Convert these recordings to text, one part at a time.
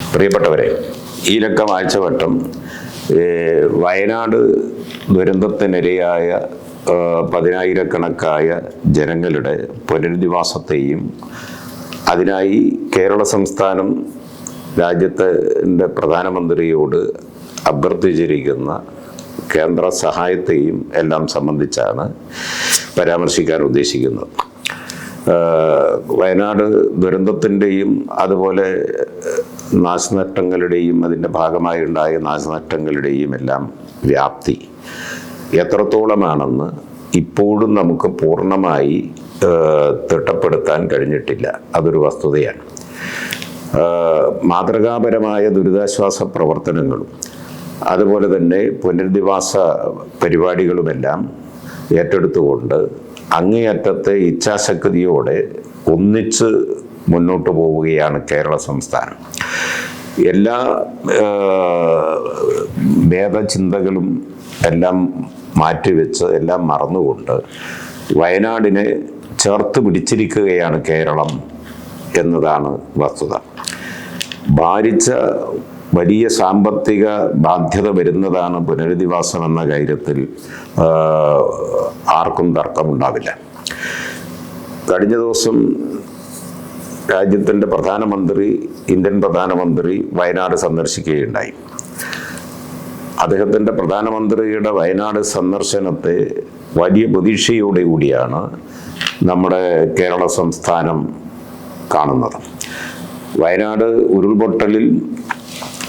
പ്രിയപ്പെട്ടവരെ ഈ ലക്ക ആഴ്ചവട്ടം വയനാട് ദുരന്തത്തിനിരയായ പതിനായിരക്കണക്കായ ജനങ്ങളുടെ പുനരധിവാസത്തെയും അതിനായി കേരള സംസ്ഥാനം രാജ്യത്തിന്റെ പ്രധാനമന്ത്രിയോട് അഭ്യർത്ഥിച്ചിരിക്കുന്ന കേന്ദ്ര സഹായത്തെയും എല്ലാം സംബന്ധിച്ചാണ് പരാമർശിക്കാൻ ഉദ്ദേശിക്കുന്നത്. വയനാട് ദുരന്തത്തിന്റെയും അതുപോലെ നാശനഷ്ടങ്ങളുടെയും അതിന്റെ ഭാഗമായുണ്ടായ നാശനഷ്ടങ്ങളുടെയും എല്ലാം വ്യാപ്തി എത്രത്തോളമാണെന്ന് ഇപ്പോഴും നമുക്ക് പൂർണമായി തിട്ടപ്പെടുത്താൻ കഴിഞ്ഞിട്ടില്ല. അതൊരു വസ്തുതയാണ്. മാതൃകാപരമായ ദുരിതാശ്വാസ പ്രവർത്തനങ്ങളും അതുപോലെ തന്നെ പുനരധിവാസ പരിപാടികളുമെല്ലാം ഏറ്റെടുത്തുകൊണ്ട് അങ്ങേയറ്റത്തെ ഇച്ഛാശക്തിയോടെ ഒന്നിച്ച് മുന്നോട്ട് പോവുകയാണ് കേരള സംസ്ഥാനം. എല്ലാ ഭേദചിന്തകളും എല്ലാം മാറ്റിവെച്ച് എല്ലാം മറന്നുകൊണ്ട് വയനാടിനെ ചേർത്ത് പിടിച്ചിരിക്കുകയാണ് കേരളം എന്നതാണ് വസ്തുത. ഭാരിച്ച വലിയ സാമ്പത്തിക ബാധ്യത വരുന്നതാണ് പുനരധിവാസം എന്ന കാര്യത്തിൽ ആർക്കും തർക്കമുണ്ടാവില്ല. കഴിഞ്ഞ ദിവസം രാജ്യത്തിന്റെ പ്രധാനമന്ത്രി ഇന്ത്യൻ പ്രധാനമന്ത്രി വയനാട് സന്ദർശിക്കുകയുണ്ടായി. അദ്ദേഹത്തിന്റെ പ്രധാനമന്ത്രിയുടെ വയനാട് സന്ദർശനത്തെ വലിയ പ്രതീക്ഷയോടെ കൂടിയാണ് നമ്മുടെ കേരള സംസ്ഥാനം കാണുന്നത്. വയനാട് ഉരുൾപൊട്ടലിൽ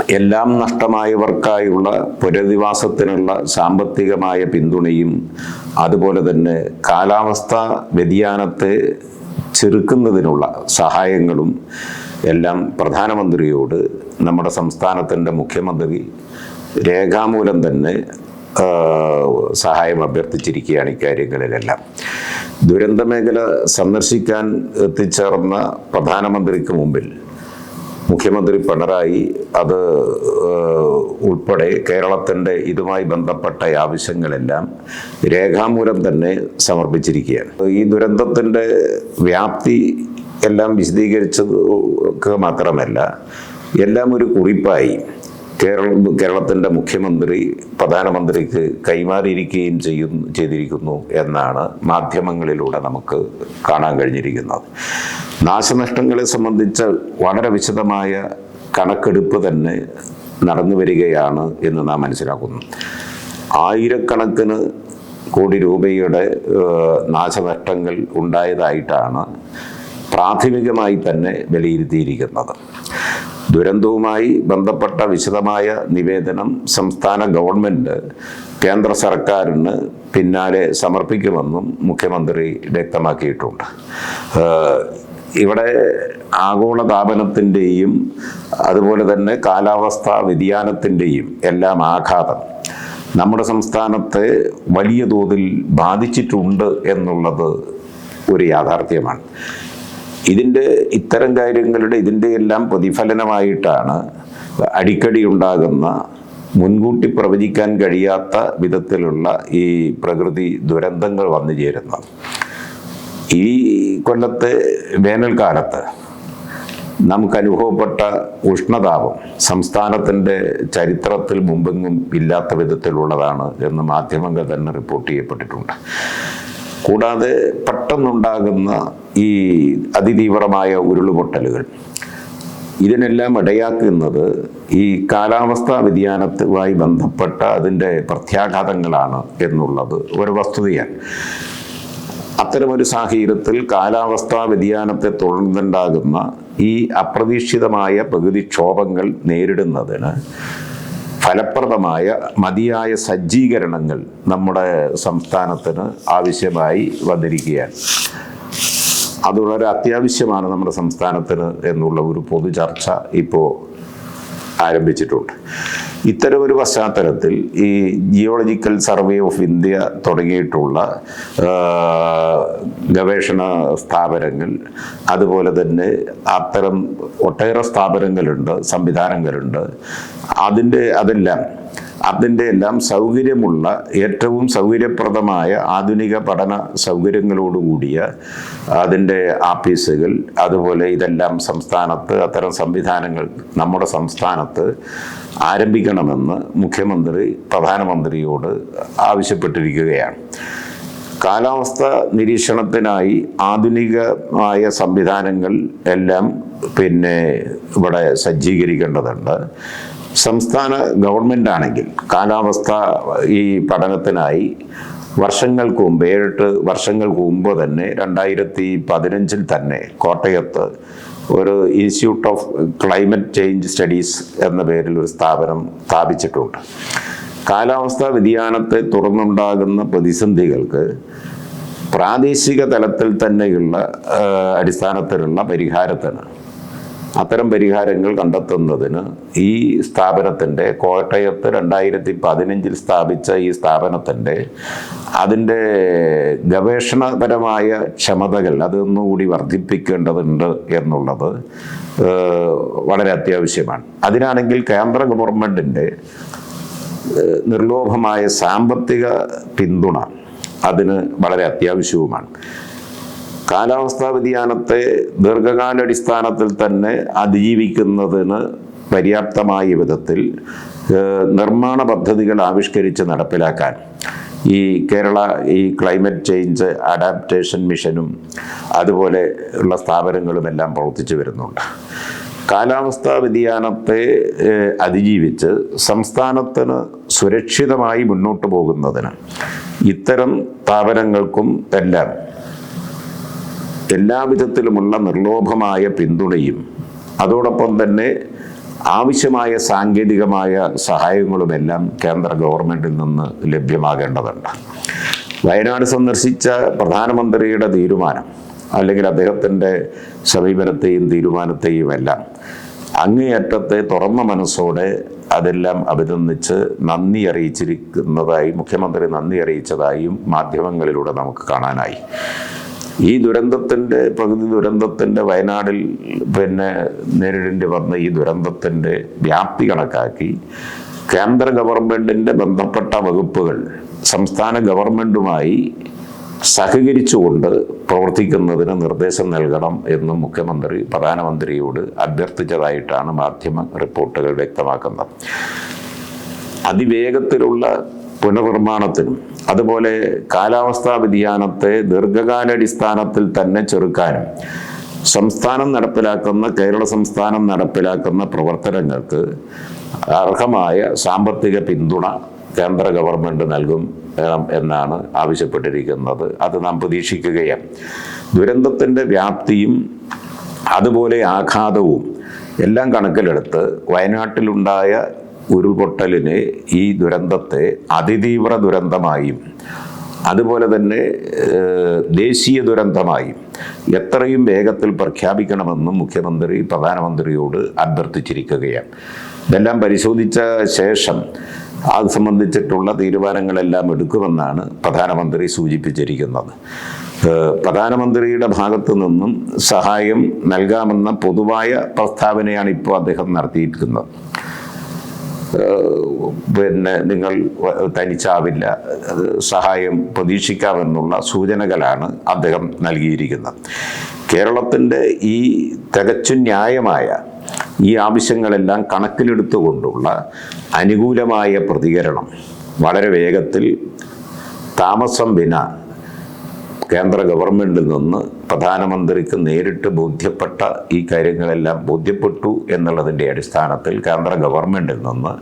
എല്ലാം നഷ്ടമായവർക്കായുള്ള പുനരധിവാസത്തിനുള്ള സാമ്പത്തികമായ പിന്തുണയും അതുപോലെ തന്നെ കാലാവസ്ഥാ വ്യതിയാനത്തെ ചെറുക്കുന്നതിനുള്ള സഹായങ്ങളും എല്ലാം പ്രധാനമന്ത്രിയോട് നമ്മുടെ സംസ്ഥാനത്തിന്റെ മുഖ്യമന്ത്രി രേഖാമൂലം തന്നെ സഹായം അഭ്യർത്ഥിച്ചിരിക്കുകയാണ് ഇക്കാര്യങ്ങളിലെല്ലാം. ദുരന്ത മേഖല സന്ദർശിക്കാൻ എത്തിച്ചേർന്ന പ്രധാനമന്ത്രിക്ക് മുമ്പിൽ മുഖ്യമന്ത്രി പിണറായി അത് ഉൾപ്പെടെ കേരളത്തിന്റെ ഇതുമായി ബന്ധപ്പെട്ട ആവശ്യങ്ങളെല്ലാം രേഖാമൂലം തന്നെ സമർപ്പിച്ചിരിക്കുകയാണ്. ഈ ദുരന്തത്തിന്റെ വ്യാപ്തി എല്ലാം വിശദീകരിച്ചത് മാത്രമല്ല എല്ലാം ഒരു കുറിപ്പായി കേരള കേരളത്തിന്റെ മുഖ്യമന്ത്രി പ്രധാനമന്ത്രിക്ക് കൈമാറിയിരിക്കുകയും ചെയ്യും ചെയ്തിരിക്കുന്നു എന്നാണ് മാധ്യമങ്ങളിലൂടെ നമുക്ക് കാണാൻ കഴിഞ്ഞിരിക്കുന്നത്. നാശനഷ്ടങ്ങളെ സംബന്ധിച്ച വളരെ വിശദമായ കണക്കെടുപ്പ് തന്നെ നടന്നു വരികയാണ് എന്ന് നാം മനസ്സിലാക്കുന്നു. ആയിരക്കണക്കിന് കോടി രൂപയുടെ നാശനഷ്ടങ്ങൾ ഉണ്ടായതായിട്ടാണ് പ്രാഥമികമായി തന്നെ വിലയിരുത്തിയിരിക്കുന്നത്. ദുരന്തവുമായി ബന്ധപ്പെട്ട വിശദമായ നിവേദനം സംസ്ഥാന ഗവൺമെന്റ് കേന്ദ്ര സർക്കാരിന് പിന്നാലെ സമർപ്പിക്കുമെന്നും മുഖ്യമന്ത്രി വ്യക്തമാക്കിയിട്ടുണ്ട്. ഇവിടെ ആഗോള താപനത്തിന്റെയും അതുപോലെ തന്നെ കാലാവസ്ഥാ വ്യതിയാനത്തിന്റെയും എല്ലാം ആഘാതം. നമ്മുടെ സംസ്ഥാനത്തെ വലിയ തോതിൽ ബാധിച്ചിട്ടുണ്ട് എന്നുള്ളത് ഒരു യാഥാർത്ഥ്യമാണ്. ഇതിന്റെ ഇത്തരം കാര്യങ്ങളുടെ ഇതിന്റെ എല്ലാം പ്രതിഫലനമായിട്ടാണ് അടിക്കടി ഉണ്ടാകുന്ന മുൻകൂട്ടി പ്രവചിക്കാൻ കഴിയാത്ത വിധത്തിലുള്ള ഈ പ്രകൃതി ദുരന്തങ്ങൾ വന്നു ചേരുന്നത്. ഈ കൊല്ലത്തെ വേനൽക്കാലത്ത് നമുക്ക് അനുഭവപ്പെട്ട ഉഷ്ണതാപം സംസ്ഥാനത്തിന്റെ ചരിത്രത്തിൽ മുമ്പെങ്ങും ഇല്ലാത്ത വിധത്തിലുള്ളതാണ് എന്ന് മാധ്യമങ്ങൾ തന്നെ റിപ്പോർട്ട് ചെയ്യപ്പെട്ടിട്ടുണ്ട്. കൂടാതെ പെട്ടെന്നുണ്ടാകുന്ന ഈ അതിതീവ്രമായ ഉരുളുപൊട്ടലുകൾ. ഇതിനെല്ലാം ഇടയാക്കുന്നത് ഈ കാലാവസ്ഥാ വ്യതിയാനത്തുമായി ബന്ധപ്പെട്ട അതിന്റെ പ്രത്യാഘാതങ്ങളാണ് എന്നുള്ളത് ഒരു വസ്തുതയാണ്. അത്തരമൊരു സാഹചര്യത്തിൽ കാലാവസ്ഥാ വ്യതിയാനത്തെ തുടർന്നുണ്ടാകുന്ന ഈ അപ്രതീക്ഷിതമായ പ്രകൃതിക്ഷോഭങ്ങൾ നേരിടുന്നതിന് ഫലപ്രദമായ മതിയായ സജ്ജീകരണങ്ങൾ നമ്മുടെ സംസ്ഥാനത്തിന് ആവശ്യമായി വന്നിരിക്കുകയാണ്. അത് വളരെ അത്യാവശ്യമാണ് നമ്മുടെ സംസ്ഥാനത്തിന് എന്നുള്ള ഒരു പൊതു ചർച്ച ഇപ്പോൾ ആരംഭിച്ചിട്ടുണ്ട്. ഇത്തരം ഒരു പശ്ചാത്തലത്തിൽ ഈ ജിയോളജിക്കൽ സർവേ ഓഫ് ഇന്ത്യ തുടങ്ങിയിട്ടുള്ള ഗവേഷണ സ്ഥാപനങ്ങൾ അതുപോലെ തന്നെ അത്തരം ഒട്ടേറെ സ്ഥാപനങ്ങളുണ്ട് സംവിധാനങ്ങളുണ്ട്. അതിന്റെ അതെല്ലാം അതിന്റെ എല്ലാം സൗകര്യമുള്ള ഏറ്റവും സൗകര്യപ്രദമായ ആധുനിക പഠന സൗകര്യങ്ങളോടുകൂടിയ അതിന്റെ ആഫീസുകൾ അതുപോലെ ഇതെല്ലാം സംസ്ഥാനത്ത് അത്തരം സംവിധാനങ്ങൾ നമ്മുടെ സംസ്ഥാനത്ത് ആരംഭിക്കണമെന്ന് മുഖ്യമന്ത്രി പ്രധാനമന്ത്രിയോട് ആവശ്യപ്പെട്ടിരിക്കുകയാണ്. കാലാവസ്ഥ നിരീക്ഷണത്തിനായി ആധുനികമായ സംവിധാനങ്ങൾ എല്ലാം പിന്നെ ഇവിടെ സജ്ജീകരിക്കേണ്ടതുണ്ട്. സംസ്ഥാന ഗവൺമെന്റ് ആണെങ്കിൽ കാലാവസ്ഥ ഈ പഠനത്തിനായി വർഷങ്ങൾക്ക് മുമ്പ് ഏഴെട്ട് വർഷങ്ങൾക്ക് മുമ്പ് തന്നെ രണ്ടായിരത്തി പതിനഞ്ചിൽ തന്നെ കോട്ടയത്ത് ഒരു institute of climate change studies എന്ന പേരിൽ ഒരു സ്ഥാപനം സ്ഥാപിച്ചിട്ടുണ്ട്. കാലാവസ്ഥാ വ്യതിയാനത്തെ തുടർന്നുണ്ടാകുന്ന പ്രതിസന്ധികൾക്ക് പ്രാദേശിക തലത്തിൽ തന്നെയുള്ള അടിസ്ഥാനത്തിലുള്ള പരിഹാരത്തിന് അത്തരം പരിഹാരങ്ങൾ കണ്ടെത്തുന്നതിന് ഈ സ്ഥാപനത്തിന്റെ കോട്ടയത്ത് രണ്ടായിരത്തി പതിനഞ്ചിൽ സ്ഥാപിച്ച ഈ സ്ഥാപനത്തിന്റെ അതിന്റെ ഗവേഷണപരമായ ക്ഷമതകൾ അതൊന്നുകൂടി വർദ്ധിപ്പിക്കേണ്ടതുണ്ട് എന്നുള്ളത് വളരെ അത്യാവശ്യമാണ്. അതിനാണെങ്കിൽ കേന്ദ്ര ഗവൺമെന്റിന്റെ നിർലോഭമായ സാമ്പത്തിക പിന്തുണ അതിന് വളരെ അത്യാവശ്യവുമാണ്. കാലാവസ്ഥാ വ്യതിയാനത്തെ ദീർഘകാലാടിസ്ഥാനത്തിൽ തന്നെ അതിജീവിക്കുന്നതിന് പര്യാപ്തമായ വിധത്തിൽ നിർമ്മാണ പദ്ധതികൾ ആവിഷ്കരിച്ച് നടപ്പിലാക്കാൻ. ഈ കേരള ഈ ക്ലൈമറ്റ് ചേഞ്ച് അഡാപ്റ്റേഷൻ മിഷനും അതുപോലെ ഉള്ള സ്ഥാപനങ്ങളും എല്ലാം പ്രവർത്തിച്ചു വരുന്നുണ്ട്. കാലാവസ്ഥാ വ്യതിയാനത്തെ അതിജീവിച്ച് സംസ്ഥാനത്തിന് സുരക്ഷിതമായി മുന്നോട്ട് പോകുന്നതിന് ഇത്തരം സ്ഥാപനങ്ങൾക്കും എല്ലാം എല്ലാവിധത്തിലുമുള്ള നിർലോഭമായ പിന്തുണയും അതോടൊപ്പം തന്നെ ആവശ്യമായ സാങ്കേതികമായ സഹായങ്ങളുമെല്ലാം കേന്ദ്ര ഗവൺമെന്റിൽ നിന്ന് ലഭ്യമാകേണ്ടതുണ്ട്. വയനാട് സന്ദർശിച്ച പ്രധാനമന്ത്രിയുടെ തീരുമാനം അല്ലെങ്കിൽ അദ്ദേഹത്തിന്റെ സമീപനത്തെയും തീരുമാനത്തെയും എല്ലാം അങ്ങേയറ്റത്തെ തുറന്ന മനസ്സോടെ അതെല്ലാം അഭിനന്ദിച്ച് നന്ദി അറിയിച്ചിരിക്കുന്നതായി മുഖ്യമന്ത്രി നന്ദി അറിയിച്ചതായും മാധ്യമങ്ങളിലൂടെ നമുക്ക് കാണാനായി. ഈ ദുരന്തത്തിന്റെ പ്രകൃതി ദുരന്തത്തിന്റെ വയനാടിൽ പിന്നെ നേരിടേണ്ടി വന്ന ഈ ദുരന്തത്തിന്റെ വ്യാപ്തി കണക്കാക്കി കേന്ദ്ര ഗവൺമെന്റിന്റെ ബന്ധപ്പെട്ട വകുപ്പുകൾ സംസ്ഥാന ഗവൺമെന്റുമായി സഹകരിച്ചുകൊണ്ട് പ്രവർത്തിക്കുന്നതിന് നിർദ്ദേശം നൽകണം എന്ന് മുഖ്യമന്ത്രി പ്രധാനമന്ത്രിയോട് അഭ്യർത്ഥിച്ചതായിട്ടാണ് മാധ്യമ റിപ്പോർട്ടുകൾ വ്യക്തമാക്കുന്നത്. അതിവേഗത്തിലുള്ള പുനർനിർമ്മാണത്തിനും. അതുപോലെ കാലാവസ്ഥാ വ്യതിയാനത്തെ ദീർഘകാലാടിസ്ഥാനത്തിൽ തന്നെ ചെറുക്കാനും. സംസ്ഥാനം നടപ്പിലാക്കുന്ന കേരള സംസ്ഥാനം നടപ്പിലാക്കുന്ന പ്രവർത്തനങ്ങൾക്ക് അർഹമായ സാമ്പത്തിക പിന്തുണ കേന്ദ്ര ഗവൺമെന്റ് നൽകും എന്നാണ് ആവശ്യപ്പെട്ടിരിക്കുന്നത്. അത് നാം പ്രതീക്ഷിക്കുകയാണ്. ദുരന്തത്തിന്റെ വ്യാപ്തിയും അതുപോലെ ആഘാതവും എല്ലാം കണക്കിലെടുത്ത് വയനാട്ടിലുണ്ടായ ഉരുൾപൊട്ടലിനെ ഈ ദുരന്തത്തെ അതിതീവ്ര ദുരന്തമായും അതുപോലെ തന്നെ ദേശീയ ദുരന്തമായും എത്രയും വേഗത്തിൽ പ്രഖ്യാപിക്കണമെന്നും മുഖ്യമന്ത്രി പ്രധാനമന്ത്രിയോട് അഭ്യർത്ഥിച്ചിരിക്കുകയാണ്. ഇതെല്ലാം പരിശോധിച്ച ശേഷം അത് സംബന്ധിച്ചിട്ടുള്ള തീരുമാനങ്ങളെല്ലാം എടുക്കുമെന്നാണ് പ്രധാനമന്ത്രി സൂചിപ്പിച്ചിരിക്കുന്നത്. പ്രധാനമന്ത്രിയുടെ ഭാഗത്തു നിന്നും സഹായം നൽകാമെന്ന പൊതുവായ പ്രസ്താവനയാണ് ഇപ്പോൾ അദ്ദേഹം നടത്തിയിരിക്കുന്നത്. പിന്നെ നിങ്ങൾ തനിച്ചാവില്ല. സഹായം പ്രതീക്ഷിക്കാമെന്നുള്ള സൂചനകളാണ് അദ്ദേഹം നൽകിയിരിക്കുന്നത്. കേരളത്തിന്റെ ഈ തികച്ചും ന്യായമായ ഈ ആവശ്യങ്ങളെല്ലാം കണക്കിലെടുത്തുകൊണ്ടുള്ള അനുകൂലമായ പ്രതികരണം വളരെ വേഗത്തിൽ താമസം വിന കേന്ദ്ര ഗവൺമെന്റിൽ നിന്ന് പ്രധാനമന്ത്രിക്ക് നേരിട്ട് ബോധ്യപ്പെട്ട ഈ കാര്യങ്ങളെല്ലാം ബോധ്യപ്പെട്ടു എന്നുള്ളതിന്റെ അടിസ്ഥാനത്തിൽ കേന്ദ്ര ഗവൺമെന്റിൽ നിന്ന്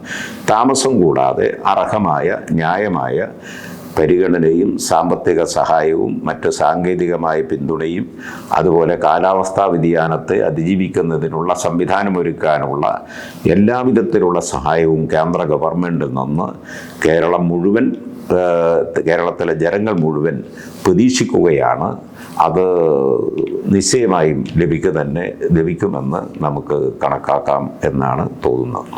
താമസം കൂടാതെ അർഹമായ ന്യായമായ പരിഗണനയും സാമ്പത്തിക സഹായവും മറ്റ് സാങ്കേതികമായ പിന്തുണയും അതുപോലെ കാലാവസ്ഥാ വ്യതിയാനത്തെ അതിജീവിക്കുന്നതിനുള്ള സംവിധാനമൊരുക്കാനുള്ള എല്ലാവിധത്തിലുള്ള സഹായവും കേന്ദ്ര ഗവൺമെന്റിൽ നിന്ന് കേരളം മുഴുവൻ കേരളത്തിലെ ജനങ്ങൾ മുഴുവൻ പ്രതീക്ഷിക്കുകയാണ്. അത് നിശ്ചയമായും ലഭിക്കുക തന്നെ ലഭിക്കുമെന്ന് നമുക്ക് കണക്കാക്കാം എന്നാണ് തോന്നുന്നത്.